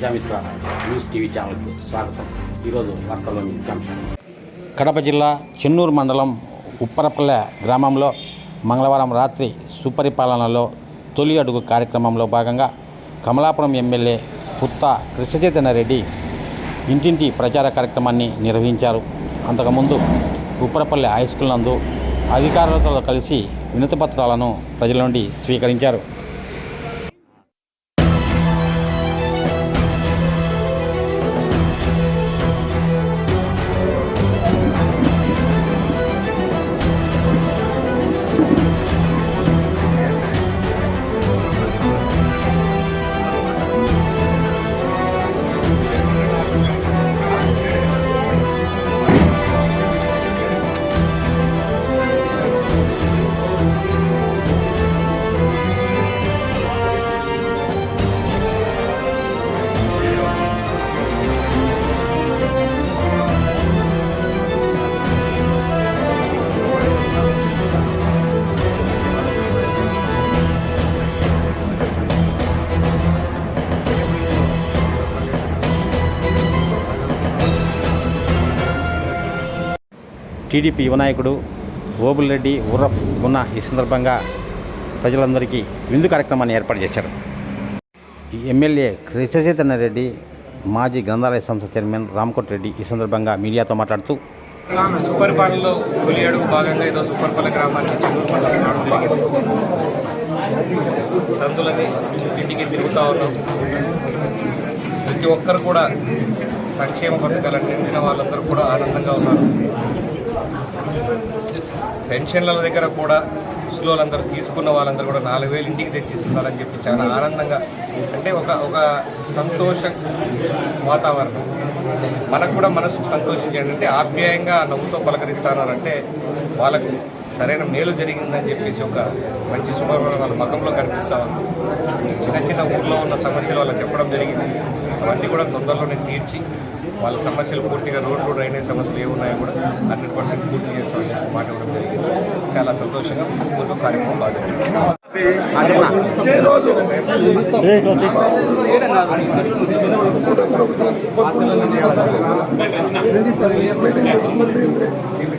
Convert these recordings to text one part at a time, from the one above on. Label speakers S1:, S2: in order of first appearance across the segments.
S1: Prajamitra news TV ఛానల్కి స్వాగతం. ఈరోజు వార్తల్లోని ముఖ్యాంశాలు కడప జిల్లా చెన్నూరు మండలం ఉప్పరపల్లె గ్రామంలో మంగళవారం రాత్రి సుపరిపాలనలో తొలి అడుగు కార్యక్రమంలో భాగంగా కమలాపురం ఎమ్మెల్యే పుత్త కృష్ణచేతన్ రెడ్డి ఇంటింటి ప్రచార కార్యక్రమాన్ని నిర్వహించారు. అంతకుముందు ఉప్పరపల్లె హై స్కూల్ నందు అధికారులతో కలిసి వినతిపత్రాలను ప్రజల నుండి స్వీకరించారు. టీడీపీ యువనాయకుడు ఓబుల్రెడ్డి ఉర్రఫ్ గున్నా ఈ సందర్భంగా ప్రజలందరికీ విందు కార్యక్రమాన్ని ఏర్పాటు చేశారు. ఈ ఎమ్మెల్యే కృష్ణచైతన్య రెడ్డి మాజీ గ్రంథాలయ సంస్థ చైర్మన్ రామకోట్ రెడ్డి ఈ సందర్భంగా మీడియాతో మాట్లాడుతూ
S2: సుపరిపాలనలో తొలి అడుగు భాగంగా ఈరోజు సుపరిపాలన గ్రామానికి సందులని ఇంటికి తిరుగుతూ ఉన్నాం. ప్రతి ఒక్కరు కూడా సంక్షేమ పథకాలు వాళ్ళందరూ కూడా ఆనందంగా ఉన్నారు. పెన్షన్ల దగ్గర కూడా ముసలి తీసుకున్న వాళ్ళందరూ కూడా నాలుగు వేలు ఇంటికి తెచ్చిస్తున్నారని చెప్పి చాలా ఆనందంగా అంటే ఒక ఒక సంతోష వాతావరణం. మనకు కూడా మనసుకు సంతోషించండి అంటే ఆప్యాయంగా నవ్వుతో పలకరిస్తున్నారంటే వాళ్ళకు సరైన మేలు జరిగిందని చెప్పేసి ఒక మంచి శుభ్రమైన వాళ్ళ ముఖంలో కనిపిస్తా ఉంది. చిన్న చిన్న ఊర్లో ఉన్న సమస్యలు వాళ్ళకి చెప్పడం జరిగింది. అవన్నీ కూడా తొందరలోనే తీర్చి వాళ్ళ సమస్యలు పూర్తిగా రోడ్లు డ్రైనేజ్ సమస్యలు ఏమున్నాయో కూడా హండ్రెడ్ పర్సెంట్ పూర్తి చేస్తామని చెప్పి మాట ఇవ్వడం జరిగింది. చాలా సంతోషంగా పూర్వ కార్యక్రమం బాగా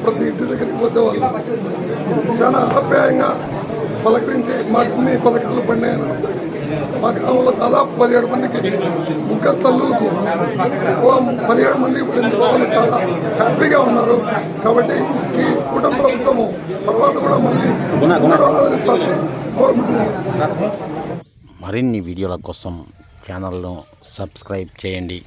S3: ప్రతి ఇంటి దగ్గరికి పోతే వాళ్ళు చాలా ఆప్యాయంగా పలకరించి మాకు పథకాలు పడినాయని. మా గ్రామంలో దాదాపు పదిహేడు మందికి ముగ్గురు తల్లులకు పదిహేడు మందికి పడింది వాళ్ళు చాలా హ్యాపీగా ఉన్నారు. కాబట్టి ఈ కుటుంబ ప్రభుత్వము తర్వాత కూడా
S1: మరిన్ని వీడియోల కోసం ఛానల్ను సబ్స్క్రైబ్ చేయండి.